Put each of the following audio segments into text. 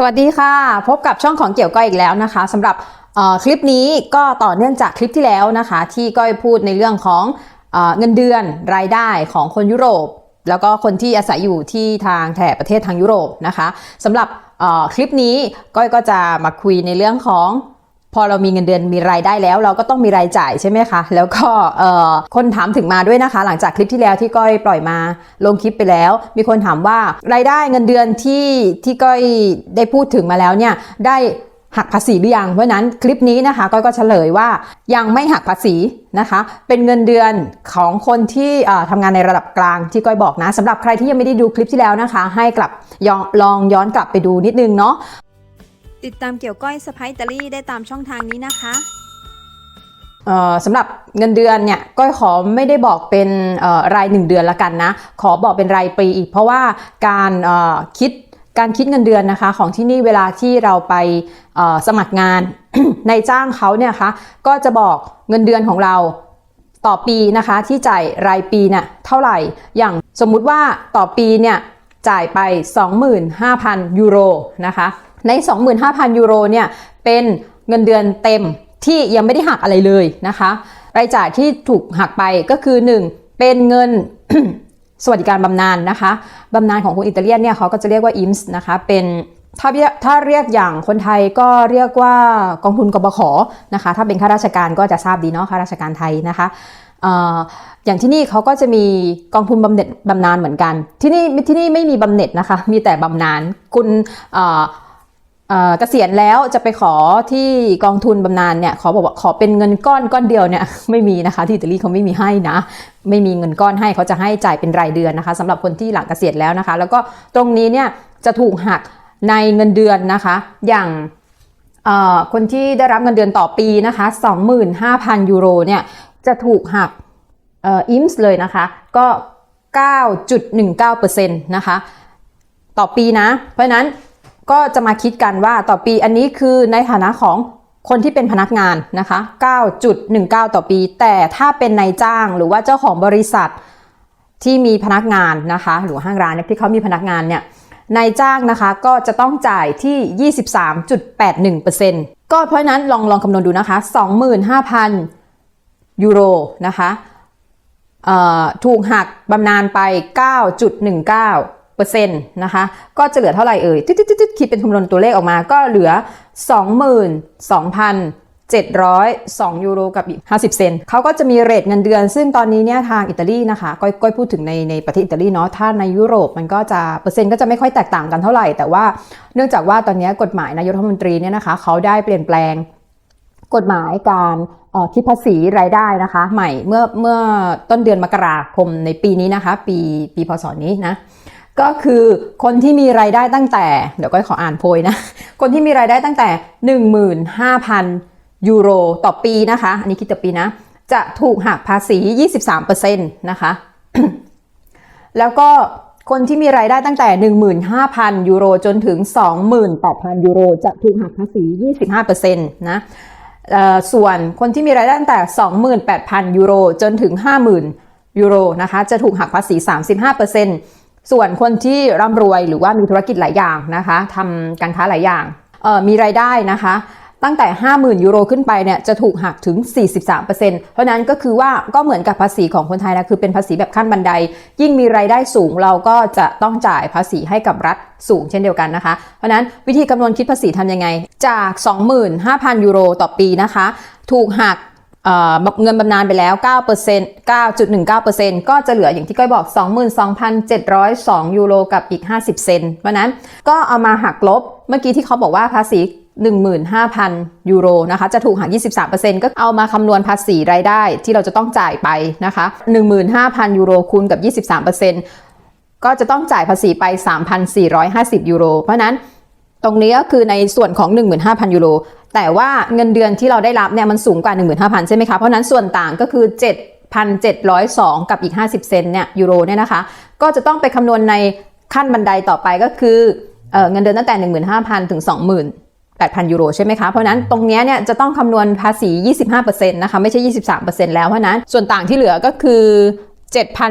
สวัสดีค่ะ พบกับช่องของเกี่ยวก้อยอีกแล้วนะคะสำหรับคลิปนี้ก็ต่อเนื่องจากคลิปที่แล้วนะคะ ที่ก้อยพูดในเรื่องของเออเงินเดือนรายได้ของคนยุโรป แล้วก็คนที่อาศัยอยู่ที่ทางแถบประเทศทางยุโรปนะคะสำหรับคลิปนี้ก้อยก็จะมาคุยในเรื่องของ พอเรามีเงินเดือนมีรายได้แล้ว เราก็ต้องมีรายจ่ายใช่ไหมคะ แล้วก็คนถามถึงมาด้วยนะคะ หลังจากคลิปที่แล้วที่ก้อยปล่อยมาลงคลิปไปแล้ว มีคนถามว่ารายได้เงินเดือนที่ที่ก้อยได้พูดถึงมาแล้วเนี่ยได้หักภาษีหรือยังเพราะนั้นคลิปนี้นะคะก้อยก็เฉลยว่ายังไม่หักภาษีนะคะ เป็นเงินเดือนของคนที่เอ่อทำงานในระดับกลางที่ก้อยบอกนะสำหรับใครที่ยังไม่ได้ดูคลิปที่แล้วนะคะ ให้กลับยอลองย้อนกลับไปดูนิดนึงเนาะ ติดตามเกี่ยวก้อยสไปตาลี่ได้ตามช่องทางนี้นะคะเอ่อสำหรับเงินเดือนเนี่ยก้อยขอไม่ได้บอกเป็นรายหนึ่งเดือนละกันนะ ขอบอกเป็นรายปีอีก เพราะว่าการคิดการคิดเงินเดือนนะคะของที่นี่เวลาที่เราไปสมัครงานในจ้างเขาเนี่ยคะก็จะบอกเงินเดือนของเราต่อปีนะคะที่จ่ายรายปีเนี่ยเท่าไหร่ อย่างสมมุติว่าต่อปีเนี่ยจ่ายไป 25,000 ยูโรนะคะ ใน 25,000 ยูโรเนี่ยเป็นเงินเดือนเต็มที่ยังไม่ได้หักอะไรเลยนะคะรายจ่ายที่ถูกหักไปก็คือ 1 เป็นเงินสวัสดิการบำนาญนะคะบำนาญของคนอิตาเลียนเนี่ยเขาก็จะเรียกว่า IMSS นะคะเป็นถ้าเรียกถ้าเรียกอย่างคนไทยก็เรียกว่ากองทุนกบขนะคะ ถ้าเป็นข้าราชการก็จะทราบดีเนาะข้าราชการไทยนะคะเอ่ออย่างที่นี่เขาก็จะมีกองทุนบำเหน็จบำนาญเหมือนกัน ที่นี่ที่นี่ไม่มีบำเหน็จนะคะ มีแต่บำนาญคุณ เกษียณแล้วจะไปขอที่กองทุนบำนาญเนี่ยขอบอกว่าขอเป็นเงินก้อนก้อนเดียวเนี่ยไม่มีนะคะที่อิตาลีเขาไม่มีให้นะ ไม่มีเงินก้อนให้เขาจะให้จ่ายเป็นรายเดือนนะคะสำหรับคนที่หลังเกษียณแล้วนะคะ แล้วก็ตรงนี้เนี่ยจะถูกหักในเงินเดือนนะคะ อย่างคนที่ได้รับเงินเดือนต่อปีนะคะ 25,000 ยูโรเนี่ยจะถูกหักอิมส์เลยนะคะ ก็ 9.19%นะคะ ต่อปีนะ เพราะนั้น ก็จะมาคิดกันว่าต่อปีอันนี้คือในฐานะของคนที่เป็นพนักงานนะคะ 9.19 ต่อปี แต่ถ้าเป็นนายจ้างหรือว่าเจ้าของบริษัทที่มีพนักงานนะคะ หรือห้างร้านเนี่ยที่เขามีพนักงานเนี่ยนายจ้างนะคะก็จะต้องจ่ายที่ 23.81%ก็เพราะนั้นลองลองคำนวณดูนะคะ 25,000 ยูโรนะคะถูกหักบำนาญไป 9.19 เปอร์เซ็นต์นะคะ ก็จะเหลือเท่าไหร่เอ่ยติ๊ดๆคิดเป็นคำนวณตัวเลขออกมาก็เหลือ 22,702 ยูโรกับอีก 50 เซนเขาก็จะมีเรทเงินเดือน ซึ่งตอนนี้เนี่ยทางอิตาลีนะคะก้อยก้อยพูดถึงในในประเทศอิตาลีเนาะถ้าในยุโรปมันก็จะเปอร์เซ็นต์ก็จะไม่ค่อยแตกต่างกันเท่าไหร่ แต่ว่าเนื่องจากว่าตอนนี้กฎหมายนายกรัฐมนตรีเนี่ยนะคะเขาได้เปลี่ยนแปลงกฎหมายการคิดภาษีรายได้นะคะ ใหม่เมื่อเมื่อต้นเดือนมกราคมในปีนี้นะคะ ปีปีพศนี้นะ ก็คือคนที่มีรายได้ตั้งแต่ เดี๋ยวก็ขออ่านโพยนะ คนที่มีรายได้ตั้งแต่ 15,000 ยูโรต่อปีนะคะ อันนี้คิดต่อปีนะ จะถูกหักภาษี 23%นะคะ แล้วก็คนที่มีรายได้ตั้งแต่ 15,000 ยูโรจนถึง 28,000 ยูโร จะถูกหักภาษี 25%นะเอ่อส่วนคนที่มีรายได้ตั้งแต่ 28,000 ยูโรจนถึง 50,000 ยูโรนะคะ จะถูกหักภาษี 35% ส่วนคนที่ร่ำรวยหรือว่ามีธุรกิจหลายอย่างนะคะทำการค้าหลายอย่างมีรายได้นะคะตั้งแต่ 50,000 ยูโรขึ้นไปเนี่ยจะถูกหักถึง 43%เพราะนั้นก็คือว่าก็เหมือนกับภาษีของคนไทยนะคือเป็นภาษีแบบขั้นบันได ยิ่งมีรายได้สูงเราก็จะต้องจ่ายภาษีให้กับรัฐสูงเช่นเดียวกันนะคะ เพราะนั้นวิธีคำนวณคิดภาษีทำยังไง จาก 25,000 ยูโรต่อปีนะคะ ถูกหัก เงินบำนาญไปแล้ว 9% 9.19%ก็จะเหลืออย่างที่ก้อยบอก 22,702 ยูโรกับอีก 50 เซนต์เพราะนั้นก็เอามาหักลบ เมื่อกี้ที่เขาบอกว่าภาษี 15,000 ยูโรนะคะ จะถูกหัก 23%ก็เอามาคำนวณภาษีรายได้ที่เราจะต้องจ่ายไปนะคะ 15,000 ยูโรคูณกับ 23%ก็จะต้องจ่ายภาษีไป 3,450 ยูโร เพราะนั้นตรงนี้ก็คือในส่วนของ 15,000 ยูโร แต่ว่าเงินเดือนที่เราได้รับเนี่ยมันสูงกว่า 15,000 ใช่ไหมคะ เพราะนั้นส่วนต่างก็คือ 7,702 กับอีก 50 เซนเนี่ยยูโรเนี่ยนะคะ ก็จะต้องไปคำนวณในขั้นบันไดต่อไปก็คือเออเงินเดือนตั้งแต่ 15,000 ถึง 20,000 8,000 ยูโรใช่ไหมคะ เพราะนั้นตรงนี้เนี่ยจะต้องคำนวณภาษี 25%นะคะ ไม่ใช่ 23%แล้ว เพราะนั้น ส่วนต่างที่เหลือก็คือ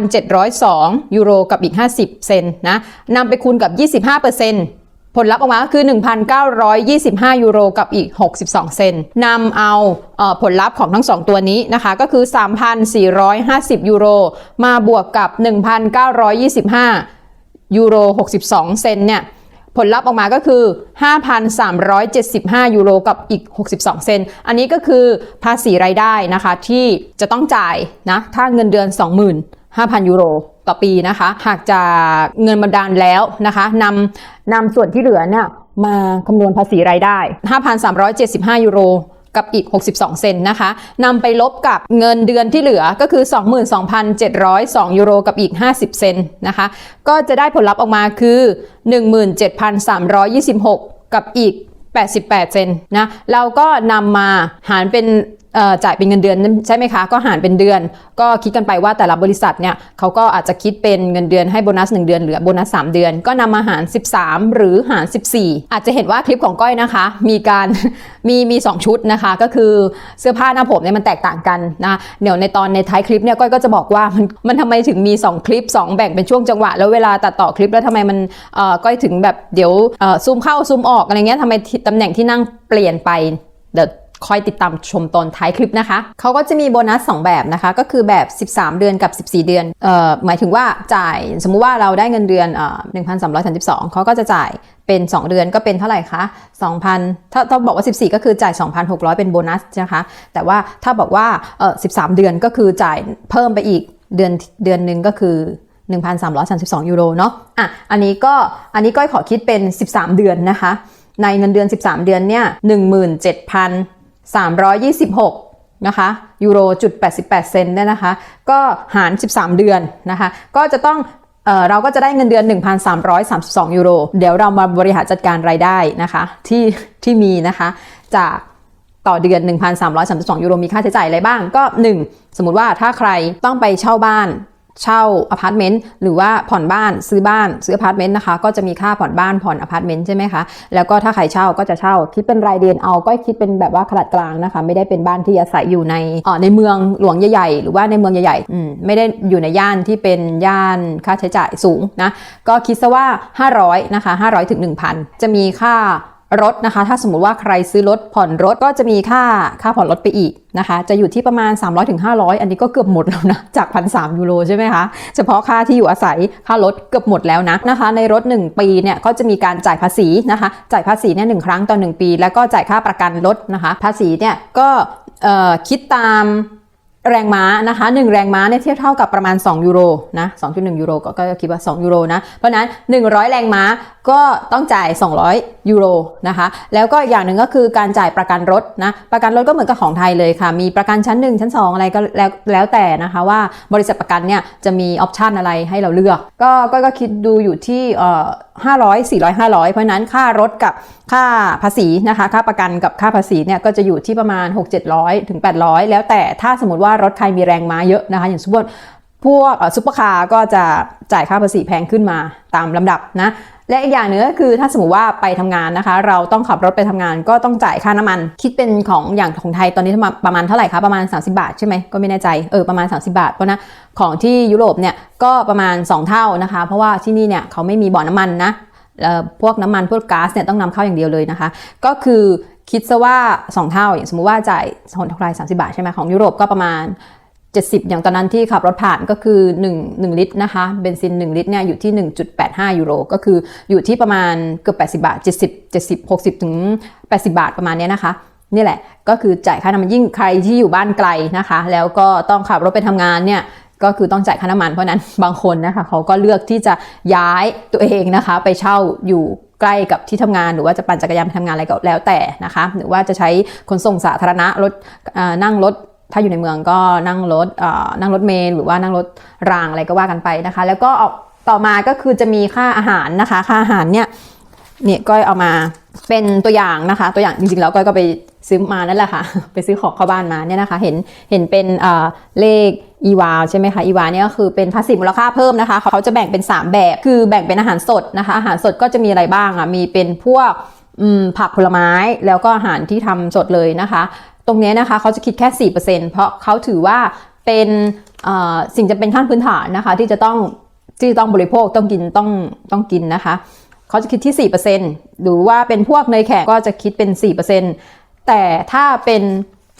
7,702 ยูโรกับอีก 50 เซนนะนำไปคูณกับ 25% ผลลัพธ์ออกมาก็คือ 1,925 ยูโรกับอีก 62 เซนต์นำเอาเออผลลัพธ์ของทั้ง 2 ตัวนี้นะคะ ก็คือ 3,450 ยูโร มาบวกกับ 1,925 ยูโร 62 เซนเนี่ยผลลัพธ์ออกมาก็คือ 5,375 ยูโรกับอีก 62 เซน อันนี้ก็คือภาษีรายได้นะคะที่จะต้องจ่ายนะถ้าเงินเดือน 25,000 ยูโร ต่อปีนะคะ หากจะเงินบำนาญแล้วนะคะนำนำส่วนที่เหลือเนี่ยมาคำนวณภาษีรายได้ 5,375 ยูโรกับอีก 62 เซนนะคะนำไปลบกับเงินเดือนที่เหลือก็คือ 22,702 ยูโรกับอีก 50 เซนนะคะ ก็จะได้ผลลัพธ์ออกมาคือ 17,326 กับอีก 88 เซนนะ เราก็นำมาหารเป็นจ่ายเป็นเงินเดือนใช่ไหมคะ ก็หารเป็นเดือน ก็คิดกันไปว่าแต่ละบริษัทเนี่ยเขาก็อาจจะคิดเป็นเงินเดือนให้โบนัส 1 เดือนเหลือโบนัส 3 เดือน ก็นำมาหาร 13 หรือหาร 14 อาจจะเห็นว่าคลิปของก้อยนะคะ มีการมีมี 2 ชุดนะคะ ก็คือเสื้อผ้าหน้าผมเนี่ยมันแตกต่างกันนะเดี๋ยวในตอนในท้ายคลิปเนี่ยก้อยก็จะบอกว่ามันมันทำไมถึงมี 2 คลิป 2 แบ่งเป็นช่วงจังหวะ แล้วเวลาตัดต่อคลิปแล้วทำไมมันก้อยถึงแบบเดี๋ยวซูมเข้าซูมออกอะไรเงี้ยทำไมตำแหน่งที่นั่งเปลี่ยนไปเดี๋ยว คอยติดตามชมตอนท้ายคลิปนะคะ เขาก็จะมีโบนัส 2 แบบนะคะ ก็คือแบบ 13 เดือนกับ 14 เดือน เอ่อ หมายถึงว่าจ่าย สมมุติว่าเราได้เงินเดือนเอ่อ1,332เขาก็จะจ่ายเป็น 2 เดือนก็เป็นเท่าไหร่คะ 2,000 ถ้าถ้าบอกว่า 14 ก็คือจ่าย 2,600 เป็นโบนัสนะคะ แต่ว่าถ้าบอกว่า เอ่อ 13 เดือนก็คือจ่ายเพิ่มไปอีกเดือนเดือนหนึ่งก็คือ1,332ยูโรเนาะ อะ อันนี้ก็ อันนี้ก้อยขอคิดเป็น 13 เดือนนะคะ ในเงินเดือน 13 เดือนเนี่ย 326นะคะยูโรจุด88 เซนต์เนี่ยนะคะ ก็หาร 13 เดือนนะคะ ก็จะต้องเออเราก็จะได้เงินเดือน 1,332 ยูโร เดี๋ยวเรามาบริหารจัดการรายได้นะคะที่ที่มีนะคะจากต่อเดือน 1,332 ยูโรมีค่าใช้จ่ายอะไรบ้างก็ 1 สมมุติว่าถ้าใครต้องไปเช่าบ้าน เช่าอพาร์ตเมนต์หรือว่าผ่อนบ้านซื้อบ้านซื้ออพาร์ตเมนต์นะคะ ก็จะมีค่าผ่อนบ้านผ่อนอพาร์ตเมนต์ใช่ไหมคะแล้วก็ถ้าใครเช่าก็จะเช่าคิดเป็นรายเดือนเอาก็คิดเป็นแบบว่าขนาดกลางนะคะ ไม่ได้เป็นบ้านที่อาศัยอยู่ในอ่อในเมืองหลวงใหญ่ๆหรือว่าในเมืองใหญ่ๆอืมไม่ได้อยู่ในย่านที่เป็นย่านค่าใช้จ่ายสูงนะก็คิดซะว่า 500นะคะ500ถึง1,000 จะมีค่า รถนะคะ ถ้าสมมติว่าใครซื้อรถผ่อนรถก็จะมีค่าค่าผ่อนรถไปอีกนะคะ จะอยู่ที่ประมาณ300ถึง500 อันนี้ก็เกือบหมดแล้วนะ จากพันสยูโรใช่ไหมคะ เฉพาะค่าที่อยู่อาศัยค่ารถเกือบหมดแล้วนะนะคะ ในรถ 1 ปีเนี่ยก็จะมีการจ่ายภาษีนะคะ จ่ายภาษีเนี่ยหนึ่งครั้งต่อ 1 ปี แล้วก็จ่ายค่าประกันรถนะคะ ภาษีเนี่ยก็คิดตาม แรงม้านะคะ1แรงม้าเนี่ยเทียบเท่ากับประมาณ 2 ยูโรนะ2.1 ยูโรก็ก็คิดว่า 2 ยูโรนะ เพราะนั้น 100 แรงม้าก็ต้องจ่าย 200 ยูโรนะคะ แล้วก็อย่างหนึ่งก็คือการจ่ายประกันรถนะ ประกันรถก็เหมือนกับของไทยเลยค่ะ มีประกันชั้น 1 ชั้น 2 อะไรก็แล้วแล้วแต่นะคะว่าบริษัทประกันเนี่ยจะมีออปชันอะไรให้เราเลือก ก็ก็ก็คิดดูอยู่ที่เอ่อ 500 400 500 เพราะนั้นค่ารถกับค่าภาษีนะคะ ค่าประกันกับค่าภาษีเนี่ยก็จะอยู่ที่ประมาณ 6 700 ถึง 800 แล้วแต่ถ้าสมมติว่ารถใครมีแรงม้าเยอะนะคะ อย่างสมมติ พวกซุปเปอร์คาร์ก็จะจ่ายค่าภาษีแพงขึ้นมาตามลำดับนะและอีกอย่างหนึ่งก็คือถ้าสมมติว่าไปทำงานนะคะ เราต้องขับรถไปทำงานก็ต้องจ่ายค่าน้ำมัน คิดเป็นของอย่างของไทยตอนนี้ประมาณเท่าไหร่คะประมาณ 30 บาทใช่ไหมก็ไม่แน่ใจเออประมาณ 30 บาทเพราะนะของที่ยุโรปเนี่ยก็ประมาณ 2 เท่านะคะ เพราะว่าที่นี่เนี่ยเขาไม่มีบ่อน้ำมันนะพวกน้ำมันพวกก๊าซเนี่ยต้องนำเข้าอย่างเดียวเลยนะคะ ก็คือคิดซะว่า 2 เท่าอย่างสมมุติว่าจ่ายคนไทย30 บาทใช่ไหมของยุโรปก็ประมาณ 70 อย่างตอนนั้นที่ขับรถผ่านก็คือ 1 1 ลิตรนะคะเบนซิน 1 ลิตรเนี่ยอยู่ที่ 1.85 ยูโร ก็คืออยู่ที่ประมาณเกือบ 80 บาท 70 70 60 ถึง 80 บาทประมาณเนี้ยนะคะนี่แหละก็คือจ่ายค่าน้ำมันยิ่งใครที่อยู่บ้านไกลนะคะ แล้วก็ต้องขับรถไปทำงานเนี่ยก็คือต้องจ่ายค่าน้ำมันเพราะนั้นบางคนนะคะเขาก็เลือกที่จะย้ายตัวเองนะคะ ไปเช่าอยู่ใกล้กับที่ทำงานหรือว่าจะปั่นจักรยานไปทำงานอะไรก็แล้วแต่นะคะ หรือว่าจะใช้ขนส่งสาธารณะรถนั่งรถ ถ้าอยู่ในเมืองก็นั่งรถเอ่อนั่งรถเมล์หรือว่านั่งรถรางอะไรก็ว่ากันไปนะคะ แล้วก็ออกต่อมาก็คือจะมีค่าอาหารนะคะ ค่าอาหารเนี่ยเนี่ยก้อยเอามาเป็นตัวอย่างนะคะ ตัวอย่างจริงๆแล้วก้อยก็ไปซื้อมานั่นแหละค่ะ ไปซื้อของเข้าบ้านมาเนี่ยนะคะ เห็นเห็นเป็นเอ่อเลขอีวาใช่ไหมคะอีวาเนี่ยก็คือเป็นภาษีมูลค่าเพิ่มนะคะ เขาจะแบ่งเป็น 3 แบบ คือแบ่งเป็นอาหารสดนะคะ อาหารสดก็จะมีอะไรบ้างอะมีเป็นพวกผักผลไม้แล้วก็อาหารที่ทำสดเลยนะคะ ตรงนี้นะคะเขาจะคิดแค่ 4%เพราะเขาถือว่าเป็นสิ่งจำเป็นขั้นพื้นฐานนะคะ ที่จะต้องที่ต้องบริโภคต้องกินต้องต้องกินนะคะเขาจะคิดที่ 4%หรือว่าเป็นพวกเนยแข็งก็จะคิดเป็น 4%แต่ถ้าเป็น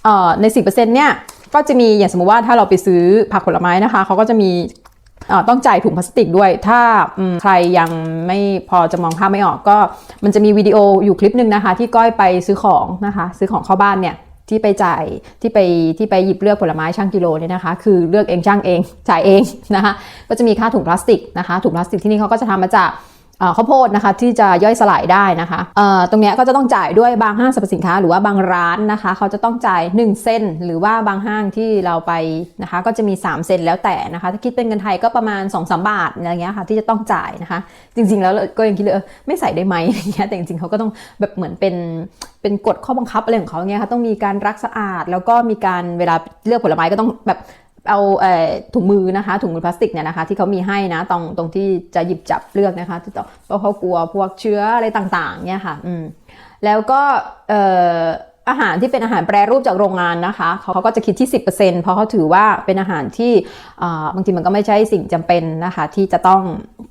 เอ่อใน 4%เนี่ยก็จะมีอย่างสมมติว่าถ้าเราไปซื้อผักผลไม้นะคะเขาก็จะมีต้องจ่ายถุงพลาสติกด้วย ถ้าใครยังไม่พอจะมองภาพไม่ออกก็ มันจะมีวิดีโออยู่คลิปหนึ่งนะคะ ที่ก้อยไปซื้อของนะคะ ซื้อของเข้าบ้านเนี่ย ที่ไปจ่ายที่ไปที่ไปหยิบเลือกผลไม้ช่างกิโลเนี่ยนะคะ คือเลือกเองช่างเองจ่ายเองนะคะก็จะมีค่าถุงพลาสติกนะคะถุงพลาสติกที่นี่เขาก็จะทำมาจาก ข้าวโพดนะคะที่จะย่อยสลายได้นะคะตรงนี้ก็จะต้องจ่ายด้วยบางห้างสรรพสินค้า หรือว่าบางร้านนะคะ เขาจะต้องจ่าย 1 เซนหรือว่าบางห้างที่เราไปนะคะ ก็จะมี 3 เซนแล้วแต่นะคะ ถ้าคิดเป็นเงินไทยก็ประมาณ2-3บาทอะไรเงี้ยค่ะที่จะต้องจ่ายนะคะ จริงๆแล้วก็ยังคิดเลยไม่ใส่ได้ไหมอะไรเงี้ยแต่จริงๆเขาก็ต้องแบบเหมือนเป็นเป็นกฎข้อบังคับอะไรของเขาเงี้ยค่ะต้องมีการรักสะอาด แล้วก็มีการเวลาเลือกผลไม้ก็ต้องแบบ เอาเอ่อถุงมือนะคะ ถุงมือพลาสติกเนี่ยนะคะ ที่เขามีให้นะตรงตรงที่จะหยิบจับเลือกนะคะที่ต่อเพราะเขากลัวพวกเชื้ออะไรต่างๆเนี่ยค่ะอืมแล้วก็เอออาหารที่เป็นอาหารแปรรูปจากโรงงานนะคะเขาก็จะคิดที่ 10%เพราะเขาถือว่าเป็นอาหารที่บางทีมันก็ไม่ใช่สิ่งจำเป็นนะคะที่จะต้อง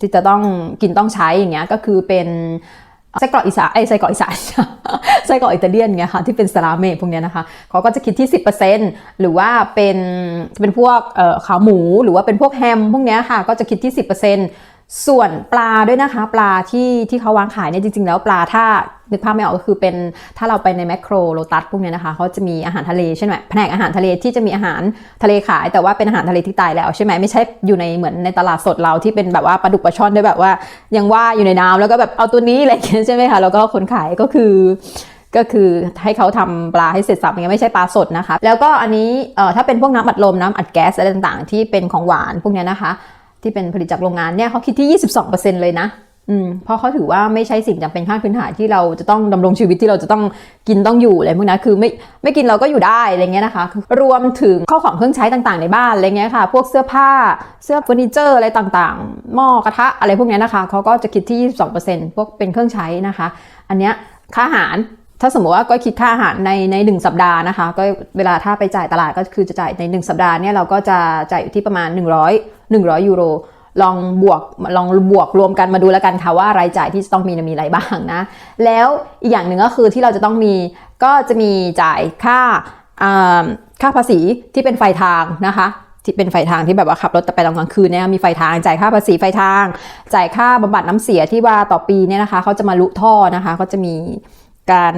ที่จะต้องกินต้องใช้อย่างเงี้ยก็คือเป็น ไส้กรอกอีสานไอ้ยไส้กรอกอีสานไส้กรอกอิตาเลียนเงี้ยค่ะที่เป็นสลาเมพวกเนี้ยนะคะเขาก็จะคิดที่ 10%หรือว่าเป็นเป็นพวกขาหมูหรือว่าเป็นพวกแฮมพวกเนี้ยค่ะก็จะคิดที่ 10% ส่วนปลาด้วยนะคะ ปลาที่ที่เขาวางขายเนี่ยจริงๆ แล้วปลาถ้านึกภาพไม่ออกก็คือเป็นถ้าเราไปในแมคโครโลตัสพวกเนี้ยนะคะเขาจะมีอาหารทะเลใช่ไหมแผนกอาหารทะเลที่จะมีอาหารทะเลขาย แต่ว่าเป็นอาหารทะเลที่ตายแล้วใช่ไหมไม่ใช่อยู่ในเหมือนในตลาดสดเราที่เป็นแบบว่าปลาดุกปลาช่อนได้แบบว่า ยังว่าอยู่ในน้ำแล้วก็แบบเอาตัวนี้อะไรอย่างเงี้ยใช่ไหมคะแล้วก็คนขายก็คือก็คือให้เขาทำปลาให้เสร็จสับอย่างเงี้ยไม่ใช่ปลาสดนะคะ แล้วก็อันนี้ถ้าเป็นพวกน้ำอัดลมน้ำอัดแก๊สอะไรต่างๆ ที่เป็นของหวานพวกเนี้ยนะคะ ที่เป็นผลิตจากโรงงานเนี่ยเขาคิดที่ 22%เลยนะอืมเพราะเขาถือว่าไม่ใช่สิ่งจำเป็นขั้นพื้นฐานที่เราจะต้องดำรงชีวิตที่เราจะต้องกินต้องอยู่อะไรพวกนั้นคือไม่ไม่กินเราก็อยู่ได้อะไรเงี้ยนะคะ รวมถึงข้าวของเครื่องใช้ต่างๆในบ้านอะไรเงี้ยค่ะ พวกเสื้อผ้าเสื้อเฟอร์นิเจอร์อะไรต่างๆ หม้อกระทะอะไรพวกนี้นะคะเขาก็จะคิดที่ 22%พวกเป็นเครื่องใช้นะคะ อันเนี้ยค่าอาหารถ้าสมมติว่าก็คิดค่าอาหารในในหนึ่งสัปดาห์นะคะ ก็เวลาถ้าไปจ่ายตลาดก็คือจะจ่ายในหนึ่งสัปดาห์เนี่ยเราก็จะจ่ายอยู่ที่ประมาณ 100 100 ยูโร ลองบวกลองบวกรวมกันมาดูแล้วกันค่ะว่ารายจ่ายที่จะต้องมีมีอะไรบ้างนะ แล้วอีกอย่างหนึ่งก็คือที่เราจะต้องมีก็จะมีจ่ายค่าค่าภาษีที่เป็นไฟทางนะคะที่เป็นไฟทางที่แบบว่าขับรถไปตอนกลางคืนเนี่ยมีไฟทางจ่ายค่าภาษีไฟทาง จ่ายค่าบำบัดน้ำเสียที่ว่าต่อปีเนี่ยนะคะเขาจะมาลุท่อนะคะเขาจะมี การ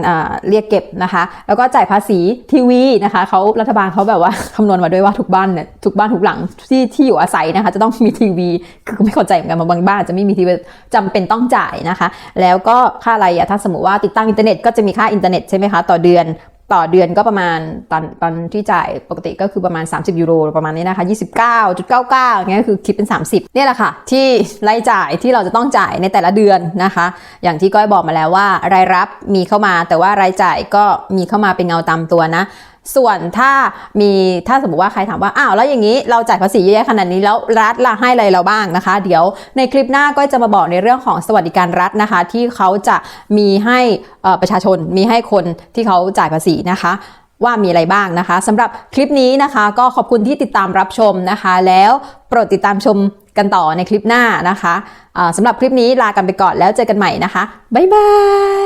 เรียกเก็บนะคะ แล้วก็จ่ายภาษีทีวีนะคะเขารัฐบาลเขาแบบว่าคำนวณมาด้วยว่าทุกบ้านเนี่ยทุกบ้านทุกหลังที่ที่อยู่อาศัยนะคะ จะต้องมีทีวี คือไม่เข้าใจเหมือนกันบางบ้านจะไม่มีทีวีจำเป็นต้องจ่ายนะคะ แล้วก็ค่าอะไรอะถ้าสมมติว่าติดตั้งอินเทอร์เน็ตก็จะมีค่าอินเทอร์เน็ตใช่ไหมคะต่อเดือน ต่อเดือนก็ประมาณตอนตอนที่จ่ายปกติก็คือประมาณ 30 ยูโรประมาณนี้นะคะ 29.99่เก้าเงี้ยคือคิดเป็น 30เนี่ยแหละค่ะ ที่รายจ่ายที่เราจะต้องจ่ายในแต่ละเดือนนะคะ อย่างที่ก้อยบอกมาแล้วว่ารายรับมีเข้ามา แต่ว่ารายจ่ายก็มีเข้ามาเป็นเงาตามตัวนะ ส่วนถ้ามีถ้าสมมติว่าใครถามว่าอ้าวแล้วอย่างนี้เราจ่ายภาษีเยอะแยะขนาดนี้แล้วรัฐละให้อะไรเราบ้างนะคะ เดี๋ยวในคลิปหน้าก็จะมาบอกในเรื่องของสวัสดิการรัฐนะคะ ที่เขาจะมีให้ประชาชนมีให้คนที่เขาจ่ายภาษีนะคะว่ามีอะไรบ้างนะคะสำหรับคลิปนี้นะคะ ก็ขอบคุณที่ติดตามรับชมนะคะ แล้วโปรดติดตามชม กันต่อในคลิปหน้านะคะสำหรับคลิปนี้ลากันไปก่อนแล้วเจอกันใหม่นะคะบ๊ายบา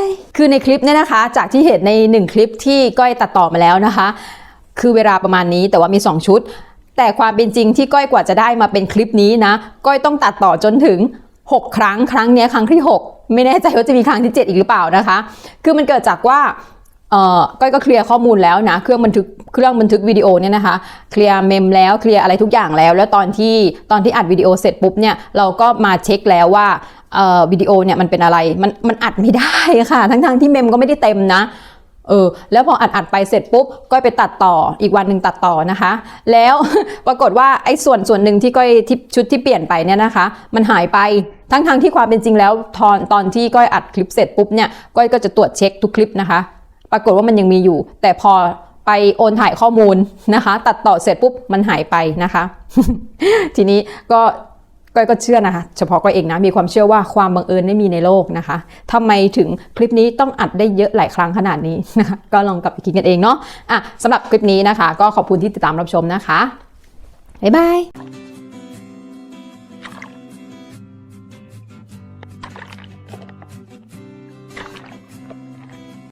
ยคือในคลิปเนี่ยนะคะ จากที่เห็นในหนึ่งคลิปที่ก้อยตัดต่อมาแล้วนะคะ คือเวลาประมาณนี้แต่ว่ามี 2 ชุด แต่ความเป็นจริงที่ก้อยกว่าจะได้มาเป็นคลิปนี้นะ ก้อยต้องตัดต่อจนถึง 6 ครั้งครั้งเนี้ยครั้งที่ 6 ไม่แน่ใจว่าจะมีครั้งที่ 7 อีกหรือเปล่านะคะ คือมันเกิดจากว่า เอ่อก้อยก็เคลียร์ข้อมูลแล้วนะ เครื่องบันทึกเครื่องบันทึกวิดีโอเนี่ยนะคะ เคลียร์เมมแล้วเคลียร์อะไรทุกอย่างแล้ว แล้วตอนที่ตอนที่อัดวิดีโอเสร็จปุ๊บเนี่ยเราก็มาเช็คแล้วว่าเอ่อวิดีโอเนี่ยมันเป็นอะไรมันมันอัดไม่ได้ค่ะ ทั้งๆที่เมมก็ไม่ได้เต็มนะเออแล้วพออัดอัดไปเสร็จปุ๊บก้อยไปตัดต่ออีกวันหนึ่งตัดต่อนะคะ แล้วปรากฏว่าไอ้ส่วนส่วนหนึ่งที่ก้อยที่ชุดที่เปลี่ยนไปเนี่ยนะคะ มันหายไปทั้งทั้งที่ความเป็นจริงแล้วตอนตอนที่ก้อยอัดคลิปเสร็จปุ๊บเนี่ยก้อยก็จะตรวจเช็คทุกคลิปนะคะ ปรากฏว่ามันยังมีอยู่ แต่พอไปโอนถ่ายข้อมูลนะคะ ตัดต่อเสร็จปุ๊บมันหายไปนะคะ ทีนี้ก็ก้อยก็เชื่อนะคะ เฉพาะก้อยเองนะ มีความเชื่อว่าความบังเอิญไม่มีในโลกนะคะทำไมถึงคลิปนี้ต้องอัดได้เยอะหลายครั้งขนาดนี้นะคะ ก็ลองกลับไปคิดกันเองเนาะอะสำหรับคลิปนี้นะคะ ก็ขอบคุณที่ติดตามรับชมนะคะ บ๊ายบาย